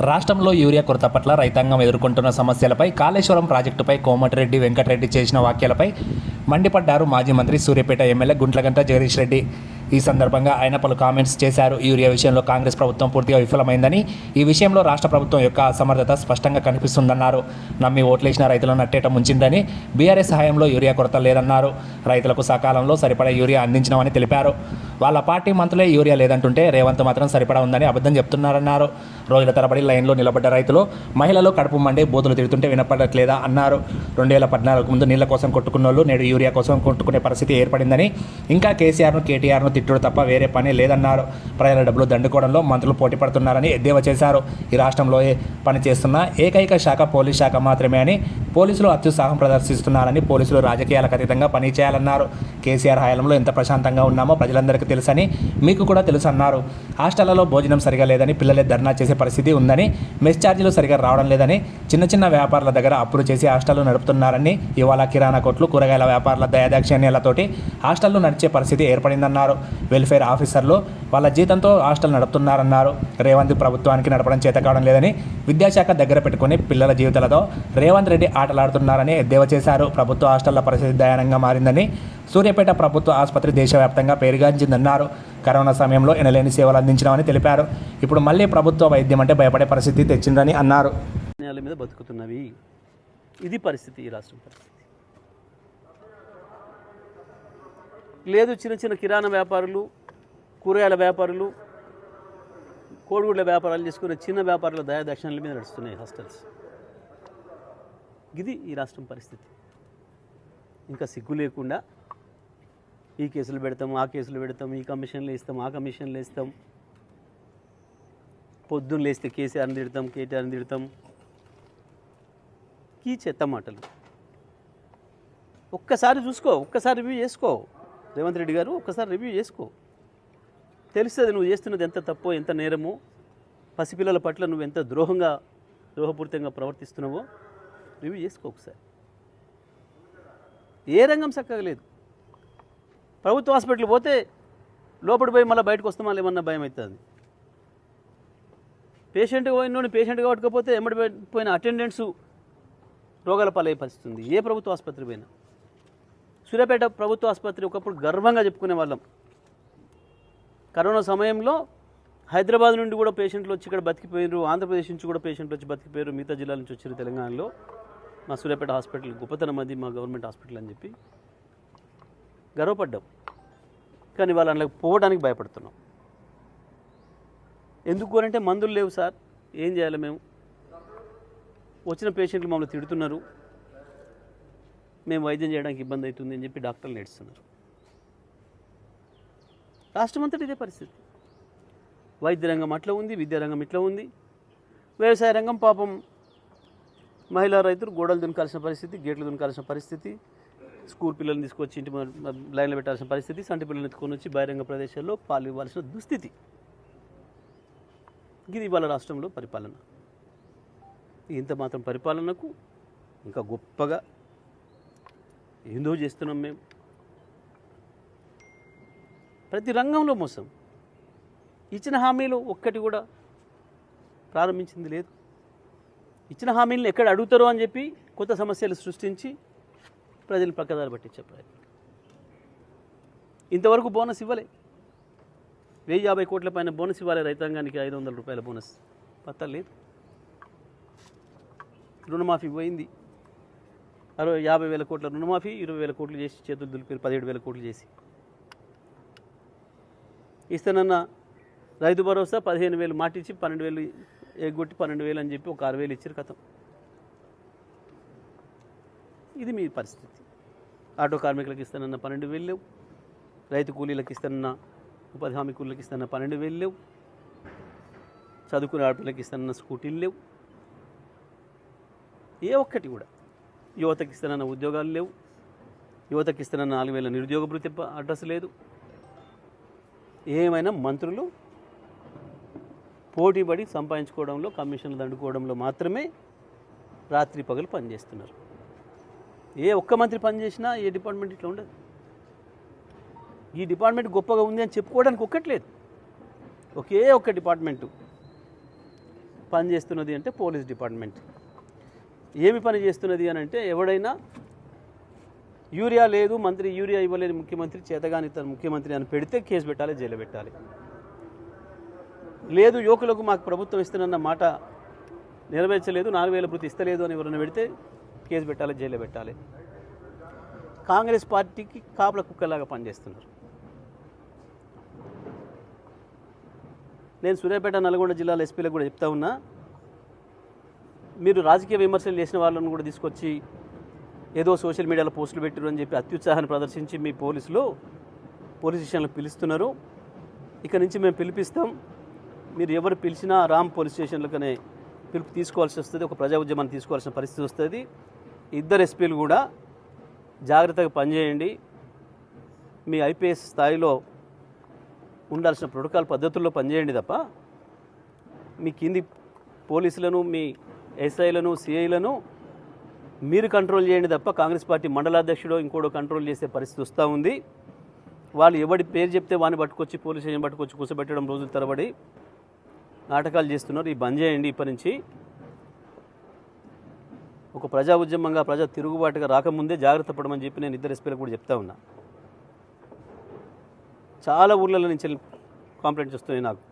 రాష్ట్రంలో యూరియా కొరత పట్ల రైతాంగం ఎదుర్కొంటున్న సమస్యలపై కాళేశ్వరం ప్రాజెక్టుపై కోమటిరెడ్డి వెంకటరెడ్డి చేసిన వ్యాఖ్యలపై మండిపడ్డారు మాజీ మంత్రి సూర్యాపేట ఎమ్మెల్యే గుంట్లగంట జగదీష్ రెడ్డి. ఈ సందర్భంగా ఆయన పలు కామెంట్స్ చేశారు. యూరియా విషయంలో కాంగ్రెస్ ప్రభుత్వం పూర్తిగా విఫలమైందని ఈ విషయంలో రాష్ట్ర ప్రభుత్వం యొక్క అసమర్థత స్పష్టంగా కనిపిస్తుందన్నారు. నమ్మి ఓట్లేసిన రైతులను నట్టేట ముంచిందని బీఆర్ఎస్ సహాయంలో యూరియా కొరత లేదన్నారు. రైతులకు సకాలంలో సరిపడా యూరియా అందించినామని తెలిపారు. వాళ్ళ పార్టీ మంత్రులే యూరియా లేదంటుంటే రేవంత్ మాత్రం సరిపడా ఉందని అబద్ధం చెప్తున్నారన్నారు. రోజుల తరబడి లైన్లో నిలబడ్డ రైతులు మహిళలు కడుపు మండే బోతులు తిడుతుంటే వినపడట్లేదా అన్నారు. రెండు వేల పద్నాలుగు ముందు నీళ్ళ కోసం కొట్టుకున్న వాళ్ళు నేడు యూరియా కోసం కొట్టుకునే పరిస్థితి ఏర్పడిందని ఇంకా కేసీఆర్ను కేటీఆర్ను తిట్టుడు తప్ప వేరే పని లేదన్నారు. ప్రజల డబ్బులు దండుకోవడంలో మంత్రులు పోటీ పడుతున్నారని ఎద్దేవా చేశారు. ఈ రాష్ట్రంలో ఏ పని చేస్తున్న ఏకైక శాఖ పోలీస్ శాఖ మాత్రమే అని పోలీసులు అత్యుత్సాహం ప్రదర్శిస్తున్నారని పోలీసులు రాజకీయాలకు అతీతంగా పని చేయాలన్నారు. కేసీఆర్ హయాంలో ఎంత ప్రశాంతంగా ఉన్నామో ప్రజలందరికీ తెలుసని మీకు కూడా తెలుసు అన్నారు హాస్టళ్ళలో భోజనం సరిగా లేదని పిల్లలే ధర్నా చేసే పరిస్థితి ఉందని మెస్ ఛార్జీలు సరిగా రావడం లేదని చిన్న చిన్న వ్యాపారుల దగ్గర అప్పులు చేసి హాస్టళ్ళు నడుపుతున్నారని ఇవాళ కిరాణా కొట్లు కూరగాయల వ్యాపారుల దయాదాక్షిణ్యాలతోటి హాస్టళ్ళు నడిచే పరిస్థితి ఏర్పడిందన్నారు. వెల్ఫేర్ ఆఫీసర్లు వాళ్ళ జీతంతో హాస్టల్ నడుపుతున్నారన్నారు. రేవంత్ ప్రభుత్వానికి నడపడం చేత కావడం లేదని విద్యాశాఖ దగ్గర పెట్టుకుని పిల్లల జీవితాలతో రేవంత్ రెడ్డి ఆటలాడుతున్నారని ఎద్దేవా చేశారు. ప్రభుత్వ హాస్టళ్ళ పరిస్థితి దయానంగా మారిందని సూర్యాపేట ప్రభుత్వ ఆసుపత్రి దేశవ్యాప్తంగా పేరుగాంచిందన్నారు. కరోనా సమయంలో ఎనలేని సేవలు అందించినామని తెలిపారు. ఇప్పుడు మళ్ళీ ప్రభుత్వ వైద్యం అంటే భయపడే పరిస్థితి తెచ్చిందని అన్నారు. నేల మీద బతుకుతున్నవి. ఇది పరిస్థితి ఈ రాష్ట్రం పరిస్థితి. లేదు చిన్న చిన్న కిరాణా వ్యాపారులు కూరగాయల వ్యాపారులు కోడిగుడ్ల వ్యాపారాలు చేసుకునే చిన్న వ్యాపారుల దయాదక్షిణాల మీద నడుస్తున్నాయి హాస్టల్స్. ఇది ఈ రాష్ట్రం పరిస్థితి. ఇంకా సిగ్గు లేకుండా ఈ కేసులు పెడతాం ఆ కేసులు పెడతాం ఈ కమిషన్లు ఇస్తాం ఆ కమిషన్లు ఇస్తాం పొద్దున్న లేస్తే కేసీఆర్ని తిడతాం కేటీఆర్ని తిడతాం. ఈ చెత్త మాటలు? ఒక్కసారి చూసుకో ఒక్కసారి రివ్యూ చేసుకో. రేవంత్ రెడ్డి గారు ఒకసారి రివ్యూ చేసుకో. తెలుస్తుంది నువ్వు చేస్తున్నది ఎంత తప్పో ఎంత నేరమో పసిపిల్లల పట్ల నువ్వు ఎంత ద్రోహంగా ద్రోహపూరితంగా ప్రవర్తిస్తున్నావో రివ్యూ చేసుకో ఒకసారి. ఏ రంగం చక్కగా లేదు. ప్రభుత్వ హాస్పిటల్ పోతే లోపలి పోయి మళ్ళీ బయటకు వస్తామా ఏమన్నా భయం అవుతుంది. పేషెంట్ పోయినోని పేషెంట్గా పట్టుకపోతే ఎమ్మడి పోయిన అటెండెన్స్ రోగాల పాలయ్యే పరిస్థితుంది ఏ ప్రభుత్వ ఆసుపత్రి పోయినా. సూర్యాపేట ప్రభుత్వ ఆసుపత్రి ఒకప్పుడు గర్వంగా చెప్పుకునే వాళ్ళం. కరోనా సమయంలో హైదరాబాద్ నుండి కూడా పేషెంట్లు వచ్చి ఇక్కడ బతికిపోయారు ఆంధ్రప్రదేశ్ నుంచి కూడా పేషెంట్లు వచ్చి బతికిపోయారు మిగతా జిల్లాల నుంచి వచ్చారు తెలంగాణలో. మా సూర్యాపేట హాస్పిటల్ గొప్పతనం అది మా గవర్నమెంట్ హాస్పిటల్ అని చెప్పి గర్వపడ్డాం. కానీ వాళ్ళు అందులోకి పోవడానికి భయపడుతున్నాం. ఎందుకు అంటే మందులు లేవు సార్. ఏం చేయాలి మేము? వచ్చిన పేషెంట్లు మమ్మల్ని తిడుతున్నారు. మేము వైద్యం చేయడానికి ఇబ్బంది అవుతుంది అని చెప్పి డాక్టర్లు నేడుస్తున్నారు రాష్ట్రం అంతటి ఇదే పరిస్థితి. వైద్య రంగం అట్లా ఉంది విద్యారంగం ఇట్లా ఉంది. వ్యవసాయ రంగం పాపం మహిళా రైతులు గోడలు దునకాల్సిన పరిస్థితి గేట్లు దునకాల్సిన పరిస్థితి స్కూల్ పిల్లల్ని తీసుకొచ్చి ఇంటి లైన్లో పెట్టాల్సిన పరిస్థితి సంటి పిల్లల్ని ఎత్తుకొని వచ్చి బహిరంగ ప్రదేశాల్లో పాలు ఇవ్వాల్సిన దుస్థితి. ఇది ఇవాళ రాష్ట్రంలో పరిపాలన. ఇంత మాత్రం పరిపాలనకు ఇంకా గొప్పగా ఏందో చేస్తున్నాం మేము. ప్రతి రంగంలో మోసం. ఇచ్చిన హామీలు ఒక్కటి కూడా ప్రారంభించింది లేదు. ఇచ్చిన హామీలను ఎక్కడ అడుగుతారో అని చెప్పి కొత్త సమస్యలు సృష్టించి ప్రజలు పక్కదారి పట్టించే ప్రయత్నం. ఇంతవరకు బోనస్ ఇవ్వలే. వెయ్యి యాభై కోట్ల పైన బోనస్ ఇవ్వాలి రైతాంగానికి ఐదు వందల రూపాయల బోనస్. పత్తా లేదు. రుణమాఫీ పోయింది. అరవై యాభై వేల కోట్ల రుణమాఫీ ఇరవై వేల కోట్లు చేసి చేతులు దులిపారు పదిహేడు వేల కోట్లు చేసి. ఇస్తానన్న రైతు భరోసా పదిహేను వేలు మాటిచ్చి పన్నెండు వేలు ఎగ్గొట్టి పన్నెండు వేలు అని చెప్పి ఒక ఆరు వేలు ఇచ్చారు కథం. ఇది మీ పరిస్థితి. ఆటో కార్మికులకు ఇస్తానన్న పన్నెండు వేలు లేవు. రైతు కూలీలకు ఇస్తానన్న ఉపాధి హామీ కూలీలకు ఇస్తానన్న పన్నెండు వేలు లేవు. చదువుకునే ఆడపిల్లకి ఇస్తానన్న స్కూటీలు లేవు. ఏ ఒక్కటి కూడా. యువతకి ఇస్తానన్న ఉద్యోగాలు లేవు. యువతకి ఇస్తానన్న నాలుగు వేల నిరుద్యోగ భృతి అడ్రస్ లేదు. ఏమైనా మంత్రులు పోటీపడి సంపాదించుకోవడంలో కమిషన్లు దండుకోవడంలో మాత్రమే రాత్రి పగలు పనిచేస్తున్నారు. ఏ ఒక్క మంత్రి పనిచేసినా ఏ డిపార్ట్మెంట్ ఇట్లా ఉండదు. ఈ డిపార్ట్మెంట్ గొప్పగా ఉంది అని చెప్పుకోవడానికి ఒక్కట్లేదు. ఒకే ఒక్క డిపార్ట్మెంటు పని చేస్తున్నది అంటే పోలీస్ డిపార్ట్మెంట్. ఏమి పని చేస్తున్నది అని అంటే ఎవడైనా యూరియా లేదు మంత్రి యూరియా ఇవ్వలేని ముఖ్యమంత్రి చేతగాని తన ముఖ్యమంత్రి అని పెడితే కేసు పెట్టాలి జైలు పెట్టాలి. లేదు యువకులకు మాకు ప్రభుత్వం ఇస్తున్న మాట నెరవేర్చలేదు నాలుగు వేల వృత్తి ఇస్తలేదు అని ఎవరైనా పెడితే కేసు పెట్టాలి జైలు పెట్టాలి. కాంగ్రెస్ పార్టీకి కాపుల కుక్కలాగా పనిచేస్తున్నారు. నేను సూర్యాపేట నల్గొండ జిల్లాల ఎస్పీలకు కూడా చెప్తా ఉన్నా మీరు రాజకీయ విమర్శలు చేసిన వాళ్ళని కూడా తీసుకొచ్చి ఏదో సోషల్ మీడియాలో పోస్టులు పెట్టారు అని చెప్పి అత్యుత్సాహాన్ని ప్రదర్శించి మీ పోలీసులు పోలీస్ స్టేషన్లు పిలుస్తున్నారు. ఇక నుంచి మేము పిలిపిస్తాం. మీరు ఎవరు పిలిచినా రామ్ పోలీస్ స్టేషన్లకనే పిలుపు తీసుకోవాల్సి వస్తుంది. ఒక ప్రజా ఉద్యమాన్ని తీసుకోవాల్సిన పరిస్థితి వస్తుంది. ఇద్దరు ఎస్పీలు కూడా జాగ్రత్తగా పనిచేయండి. మీ ఐపీఎస్ స్థాయిలో ఉండాల్సిన ప్రోటోకాల్ పద్ధతుల్లో పనిచేయండి తప్ప మీ కింది పోలీసులను మీ ఎస్ఐలను సిఐలను మీరు కంట్రోల్ చేయండి తప్ప కాంగ్రెస్ పార్టీ మండలాధ్యక్షుడు ఇంకోడో కంట్రోల్ చేసే పరిస్థితి వస్తూ ఉంది. వాళ్ళు ఎవడి పేరు చెప్తే వాడిని పట్టుకొచ్చి పోలీస్ స్టేషన్ పట్టుకొచ్చి కూర్చోబెట్టడం రోజుల తరబడి నాటకాలు చేస్తున్నారు. ఈ బంద్ చేయండి ఇప్పటి నుంచి. ఒక ప్రజా ఉద్యమంగా ప్రజా తిరుగుబాటుగా రాకముందే జాగ్రత్త పడమని చెప్పి నేను ఇద్దరు ఎస్పీలకు కూడా చెప్తా ఉన్నా. చాలా ఊర్లలో నుంచి కంప్లైంట్స్ వస్తున్నాయి నాకు.